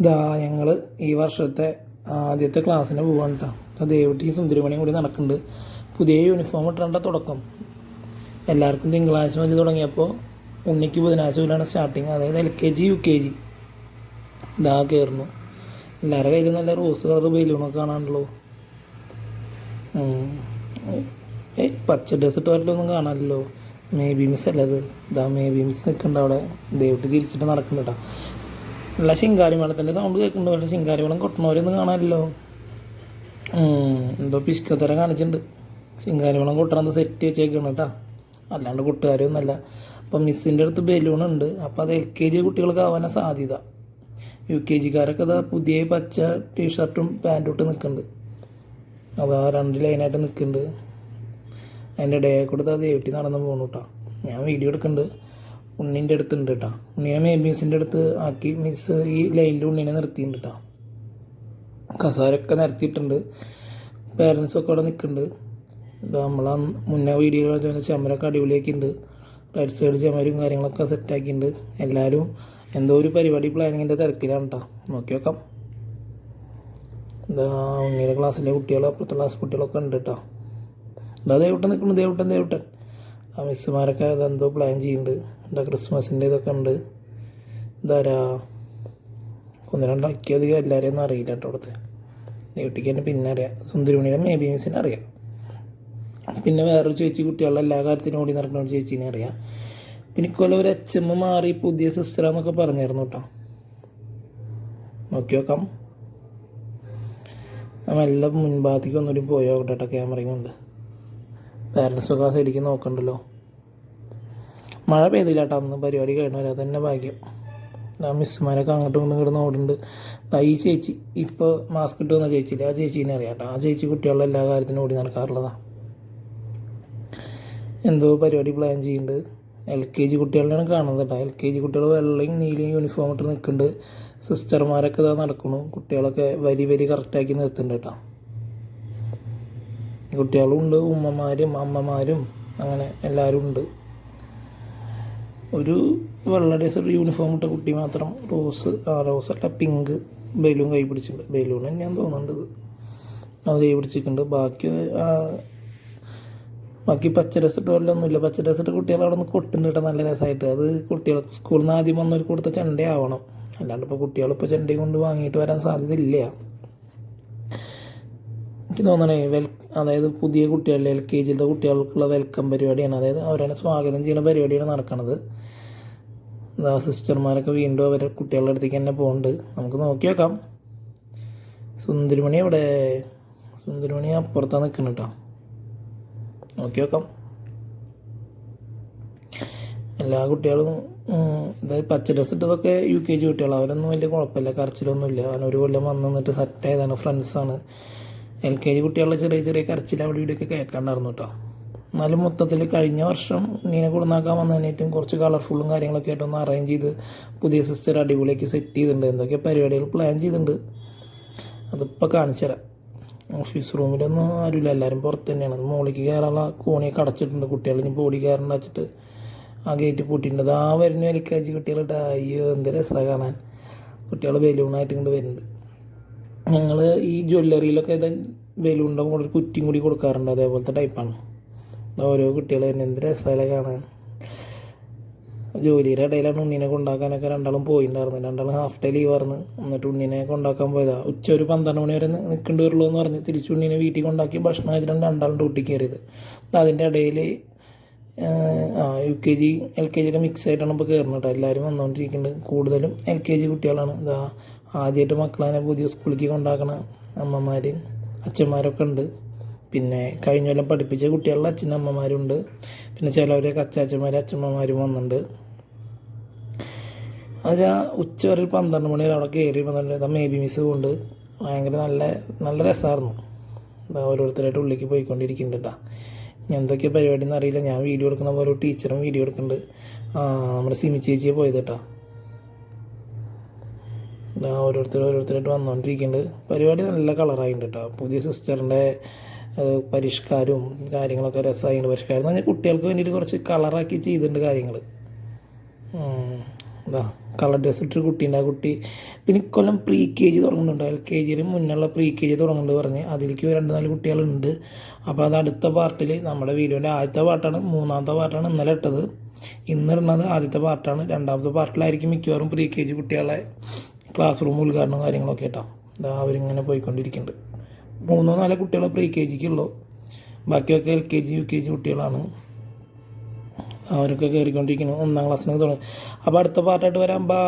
ഇതാ ഞങ്ങൾ ഈ വർഷത്തെ ആദ്യത്തെ ക്ലാസ്സിന് പോവാണ് കേട്ടോ ദേവട്ടിയും സുന്ദരിമണിയും കൂടി നടക്കുന്നുണ്ട് പുതിയ യൂണിഫോം ഇട്ടേണ്ട തുടക്കം. എല്ലാവർക്കും തിങ്കളാഴ്ച മുതൽ തുടങ്ങിയപ്പോൾ ഉണ്ണിക്ക് ബുധനാഴ്ച മുതലാണ് സ്റ്റാർട്ടിങ് അതായത് L K G U K G. ഇതാ കയറുന്നു എല്ലാവരുടെ കയ്യിലും നല്ല റോസ് കളർ ബലൂണൊക്കെ കാണാനുള്ളൂ ഏയ് പച്ച ഡ്രസ് ഇട്ട് വരലൊന്നും കാണാനല്ലോ മേ ബി മിസ് അല്ലത് ഇതാ മേ ബി മിസ് നിൽക്കുന്നുണ്ട് അവിടെ. ദേവിട്ട് ചിരിച്ചിട്ട് നടക്കുന്നുണ്ട് നല്ല ശിങ്കാരി മേളത്തിന്റെ സൗണ്ട് കേൾക്കുന്നുണ്ട്. പക്ഷേ ശിങ്കാരി മേളം കൊട്ടണവരൊന്നും കാണാനില്ലല്ലോ. ഉം, എന്തോ പിശുക്കത്തരം കാണിച്ചിട്ടുണ്ട്. ശിങ്കാരി മേളം കൊട്ടണമെന്ന് സെറ്റ് വെച്ചേക്കണം കേട്ടോ. അല്ലാണ്ട് കൂട്ടുകാരൊന്നുമല്ല അപ്പം മിസ്സിന്റെ അടുത്ത് ബലൂൺ ഉണ്ട്. അപ്പോൾ അത് എൽ കെ ജി കുട്ടികൾക്ക് ആവാനാണ് സാധ്യത. യു കെ ജിക്കാരൊക്കെ അതാ പുതിയ പച്ച ടീഷർട്ടും പാന്റും ഇട്ട് നിൽക്കുന്നുണ്ട്. അതാ രണ്ട് ലൈനായിട്ട് നിൽക്കുന്നുണ്ട്. അതിന്റെ ഇടയിൽ കൂടെ അത് ഏട്ടി നടന്ന് പോകണു കേട്ടോ. ഞാൻ വീഡിയോ എടുക്കുന്നുണ്ട്. ഉണ്ണീന്റെ അടുത്തുണ്ട് കേട്ടോ ഉണ്ണിനെ മേ മിസ്സിന്റെ അടുത്ത് ആക്കി മിസ് ഈ ലൈനിൽ ഉണ്ണിനെ നിർത്തിയിട്ടുണ്ട് കേട്ടോ കസാരൊക്കെ നിരത്തിയിട്ടുണ്ട്. പേരൻസൊക്കെ അവിടെ നിൽക്കുന്നുണ്ട് ഇതാ നമ്മളാ മുന്നേ വീഡിയോ കളിച്ച ചമരൊക്കെ അടിപൊളിയാക്കിയിട്ടുണ്ട് റൈറ്റ് സൈഡ് ചമരും കാര്യങ്ങളൊക്കെ സെറ്റാക്കിയിട്ടുണ്ട് എല്ലാവരും എന്തോ ഒരു പരിപാടി പ്ലാനിങ്ങിന്റെ തിരക്കിലാണ് കേട്ടോ നോക്കി നോക്കാം ഇതാ ഉണ്ണിയുടെ ക്ലാസ്സിലെ കുട്ടികൾ അപ്പുറത്തെ ക്ലാസ് കുട്ടികളൊക്കെ ഉണ്ട് കേട്ടോ ഇതാ ദേവട്ടൻ നിൽക്കുന്നു ദേവട്ടൻ ദേവട്ടൻ. ആ മിസ്സുമാരൊക്കെ അതെന്തോ പ്ലാൻ ചെയ്യുന്നുണ്ട് എന്താ ക്രിസ്മസിന്റെ ഇതൊക്കെ ഉണ്ട് ഇതാരാ? ഒന്ന് രണ്ടാക്കി അധികം എല്ലാവരെയും ഒന്നും അറിയില്ല കേട്ടോ അവിടുത്തെ. ദേവട്ടിക്ക് തന്നെ പിന്നെ അറിയാം. സുന്ദരിമണിയുടെ മേ ബി മിസ്സിനെ അറിയാം. പിന്നെ വേറൊരു ചേച്ചി കുട്ടികളുടെ എല്ലാ കാര്യത്തിനും ഓടി നടക്കുന്ന ഒരു ചേച്ചീനെ അറിയാം. പിന്നെ ഇക്കൊല്ലം ഒരു അച്ഛമ്മ മാറി പുതിയ സിസ്റ്ററാന്നൊക്കെ പറഞ്ഞായിരുന്നു കേട്ടോ. നോക്കി നോക്കാം. മെല്ലെ മുൻഭാഗത്തേക്ക് ഒന്നുകൂടി പോയോ കേട്ടോ ക്യാമറയും കൊണ്ട്. പാരൻസൊക്കെ ആ സൈഡിലേക്ക് നോക്കണ്ടല്ലോ. മഴ പെയ്തില്ല കേട്ടോ അന്ന് പരിപാടി കഴിഞ്ഞു വരാതെ തന്നെ ഭാഗ്യം. ആ മിസ്സുമാരൊക്കെ അങ്ങോട്ടും ഇങ്ങോട്ടും കിടന്ന് ഓടുന്നുണ്ട് തൈ ചേച്ചി ഇപ്പോൾ മാസ്ക് ഇട്ട് വന്ന ചേച്ചിയില്ല? ആ ചേച്ചീനെ അറിയാം കേട്ടോ ആ ചേച്ചി കുട്ടികളുടെ എല്ലാ കാര്യത്തിനും ഓടി നടക്കാറുള്ളതാണ് എന്തോ പരിപാടി പ്ലാൻ ചെയ്യുന്നുണ്ട് എൽ കെ ജി കുട്ടികളുടെയാണ് കാണുന്നത് കേട്ടോ. എൽ കെ ജി കുട്ടികൾ വെള്ളയും നീലയും യൂണിഫോം ഇട്ട് നിൽക്കുന്നുണ്ട് സിസ്റ്റർമാരൊക്കെ ഇതാ നടക്കണു. കുട്ടികളൊക്കെ വരി വരി കറക്റ്റാക്കി നിർത്തുന്നുണ്ട് കേട്ടോ. കുട്ടികളും ഉണ്ട് ഉമ്മമാരും അമ്മമാരും അങ്ങനെ എല്ലാവരും ഉണ്ട്. ഒരു വെള്ള ഡ്രസ് യൂണിഫോം ഇട്ട കുട്ടി മാത്രം റോസ് ആ റോസ് അല്ല പിങ്ക് ബലൂൺ കൈ പിടിച്ചിട്ടുണ്ട്. ബലൂൺ തന്നെയാണ് തോന്നുന്നുണ്ട്. അത് കൈ പിടിച്ചിട്ടുണ്ട്. ബാക്കി ബാക്കി പച്ച ഡ്രസ് ഇട്ട് വല്ലതൊന്നുമില്ല. പച്ച ഡ്രസ് ഇട്ട് കുട്ടികൾ അവിടെ നിന്ന് കൊട്ടുന്നുണ്ട് കേട്ടോ നല്ല രസമായിട്ട് അത് കുട്ടികൾ സ്കൂളിൽ നിന്ന് ആദ്യം വന്നവർ കൊടുത്ത ചെണ്ടയാവണം. അല്ലാണ്ട് ഇപ്പോൾ കുട്ടികൾ ഇപ്പോൾ ചെണ്ടയും കൊണ്ട് വാങ്ങിയിട്ട് വരാൻ സാധ്യതയില്ല. എനിക്ക് തോന്നണേ വെൽ അതായത് പുതിയ കുട്ടികളിൽ എൽ കെ ജിയിലത്തെ കുട്ടികൾക്കുള്ള വെൽക്കം പരിപാടിയാണ്. അതായത് അവരെ സ്വാഗതം ചെയ്യുന്ന പരിപാടിയാണ് നടക്കുന്നത് എന്താ സിസ്റ്റർമാരൊക്കെ വീണ്ടും അവരെ കുട്ടികളുടെ അടുത്തേക്ക് തന്നെ പോകുന്നുണ്ട് നമുക്ക് നോക്കി നോക്കാം സുന്ദരിമണി അവിടെ സുന്ദരിമണി അപ്പുറത്താണ് നിൽക്കണം കേട്ടോ നോക്കി നോക്കാം എല്ലാ കുട്ടികളും അതായത് പച്ച ഡ്രസ് ഇട്ടതൊക്കെ യു കെ ജി കുട്ടികൾ അവരൊന്നും വലിയ കുഴപ്പമില്ല. കരച്ചിലൊന്നുമില്ല. അവൻ ഒരു കൊല്ലം വന്ന് നിന്നിട്ട് സെറ്റ് ആയതാണ്. ഫ്രണ്ട്സാണ് എൽ കെ ജി കുട്ടികളുടെ ചെറിയ ചെറിയ കരച്ചിൽ അവിടെ ഇവിടെയൊക്കെ കേൾക്കാണ്ടായിരുന്നു കേട്ടോ. എന്നാലും മൊത്തത്തിൽ കഴിഞ്ഞ വർഷം നീനെ കൊടുന്നാക്കാൻ വന്നതിനേറ്റവും കുറച്ച് കളർഫുള്ളും കാര്യങ്ങളൊക്കെ ആയിട്ട് ഒന്ന് അറേഞ്ച് ചെയ്ത് പുതിയ സിസ്റ്റർ അടിപൊളിയാക്കി സെറ്റ് ചെയ്തിട്ടുണ്ട്. എന്തൊക്കെ പരിപാടികൾ പ്ലാൻ ചെയ്തിട്ടുണ്ട്. അതിപ്പോൾ കാണിച്ചു തരാം. ഓഫീസ് റൂമിലൊന്നും ആരുമില്ല. എല്ലാവരും പുറത്ത് തന്നെയാണ്. മുകളിലേക്ക് കയറാനുള്ള കോണിയൊക്കെ അടച്ചിട്ടുണ്ട് കുട്ടികൾ ഇനി ബോഡി കയറേണ്ട വെച്ചിട്ട് ആ ഗേറ്റ് പൂട്ടിയിട്ടുണ്ട്. ആ വരുന്ന എൽ കെ ജി അയ്യോ എന്ത് രസമാണ് കാണാൻ. കുട്ടികൾ ബലൂണായിട്ട് ഇങ്ങോട്ട് വരുന്നുണ്ട്. ഞങ്ങൾ ഈ ജ്വല്ലറിയിലൊക്കെ ബലൂണിന്റെ കൂടെ ഒരു കുറ്റിയും കൂടി കൊടുക്കാറുണ്ട്. അതേപോലത്തെ ടൈപ്പാണ് ഓരോ കുട്ടികൾ തന്നെ. എന്ത് രസമല്ല കാണാൻ. ജോലിയുടെ ഇടയിലാണ് ഉണ്ണിനെ കൊണ്ടാക്കാനൊക്കെ രണ്ടാളും പോയിണ്ടായിരുന്നു. രണ്ടാളും ഹാഫ് ഡേ ലീവ് ആയിരുന്നു. എന്നിട്ട് ഉണ്ണിനെ കൊണ്ടാക്കാൻ പോയതാ. ഉച്ച ഒരു പന്ത്രണ്ട് മണി വരെ നിൽക്കേണ്ടി വരുള്ളൂ എന്ന് പറഞ്ഞ് തിരിച്ചു ഉണ്ണിനെ വീട്ടിൽ കൊണ്ടാക്കി ഭക്ഷണം കഴിച്ചിട്ടാണ് രണ്ടാളും ഡ്യൂട്ടി കയറിയത് അതിന്റെ ഇടയിൽ U K G L K G ഒക്കെ മിക്സ് ആയിട്ടാണ് ഇപ്പോൾ കയറുന്നത് കേട്ടോ. എല്ലാവരും വന്നുകൊണ്ടിരിക്കുന്നുണ്ട് കൂടുതലും എൽ കെ ജി കുട്ടികളാണ്. ഇതാ ആദ്യമായിട്ട് മക്കളെ പുതിയ സ്കൂളിലേക്ക് കൊണ്ടാക്കണ അമ്മമാർ അച്ഛന്മാരൊക്കെ ഉണ്ട്. പിന്നെ കഴിഞ്ഞ കൊല്ലം പഠിപ്പിച്ച കുട്ടികളുടെ അച്ഛനും അമ്മമാരുണ്ട്. പിന്നെ ചിലവരൊക്കെ അച്ചാച്ചന്മാർ അച്ഛമ്മമാരും വന്നിട്ടുണ്ട്. അത് ഉച്ച വരെ ഒരു പന്ത്രണ്ട് മണി വരെ അവിടെ കയറി പന്ത്രണ്ട് മേ ബി മിസ് കൊണ്ട് ഭയങ്കര നല്ല നല്ല രസമായിരുന്നു. ഓരോരുത്തരായിട്ട് ഉള്ളിലേക്ക് പോയിക്കൊണ്ടിരിക്കുന്നുണ്ട് കേട്ടോ എന്തൊക്കെ പരിപാടി എന്നറിയില്ല ഞാൻ വീഡിയോ എടുക്കുന്ന പോലെ ടീച്ചറും വീഡിയോ എടുക്കുന്നുണ്ട്. നമ്മുടെ സിമി ചേച്ചിയെ പോയത് കേട്ടോ ഓരോരുത്തർ ഓരോരുത്തരായിട്ട് വന്നുകൊണ്ടിരിക്കുന്നുണ്ട് പരിപാടി നല്ല കളറായിട്ടുണ്ട് കേട്ടോ പുതിയ സിസ്റ്ററിന്റെ പരിഷ്കാരവും കാര്യങ്ങളൊക്കെ രസമായിട്ടുണ്ട് പരിഷ്കാരം എന്ന് പറഞ്ഞാൽ കുട്ടികൾക്ക് വേണ്ടിയിട്ട് കുറച്ച് കളറാക്കി ചെയ്തിട്ടുണ്ട് കാര്യങ്ങൾ എന്താ കളർ ഡ്രസ്സ് ഇട്ടൊരു കുട്ടീന്റെ ആ കുട്ടി പിന്നെ ഇക്കൊല്ലം പ്രീ കെ ജി തുടങ്ങുന്നുണ്ട്. എൽ കെ ജിയിൽ മുന്നുള്ള പ്രീ കെ ജി തുടങ്ങുന്നുണ്ട് പറഞ്ഞ്. അതിലേക്ക് രണ്ട് നാല് കുട്ടികളുണ്ട്. അപ്പോൾ അത് അടുത്ത പാർട്ടിൽ നമ്മുടെ വീഡിയോന്റെ ആദ്യത്തെ പാർട്ടാണ് മൂന്നാമത്തെ പാർട്ടാണ് ഇന്നലെ ഇട്ടത്. ഇന്നിടുന്നത് ആദ്യത്തെ പാർട്ടാണ് രണ്ടാമത്തെ പാർട്ടിലായിരിക്കും മിക്കവാറും പ്രീ കെ ജി കുട്ടികളെ ക്ലാസ് റൂം ഉദ്ഘാടനവും കാര്യങ്ങളൊക്കെ കേട്ടോ ഇതാ അവരിങ്ങനെ പോയിക്കൊണ്ടിരിക്കുന്നുണ്ട് മൂന്നോ നാലോ കുട്ടികളെ പ്രീ കെ ജിക്ക് ഉള്ളു ബാക്കിയൊക്കെ L K G U K G കുട്ടികളാണ്. അവരൊക്കെ കയറിക്കൊണ്ടിരിക്കുന്നു ഒന്നാം ക്ലാസ്സിനൊക്കെ തുടങ്ങി. അപ്പോൾ അടുത്ത പാർട്ടായിട്ട് വരാൻ ബാ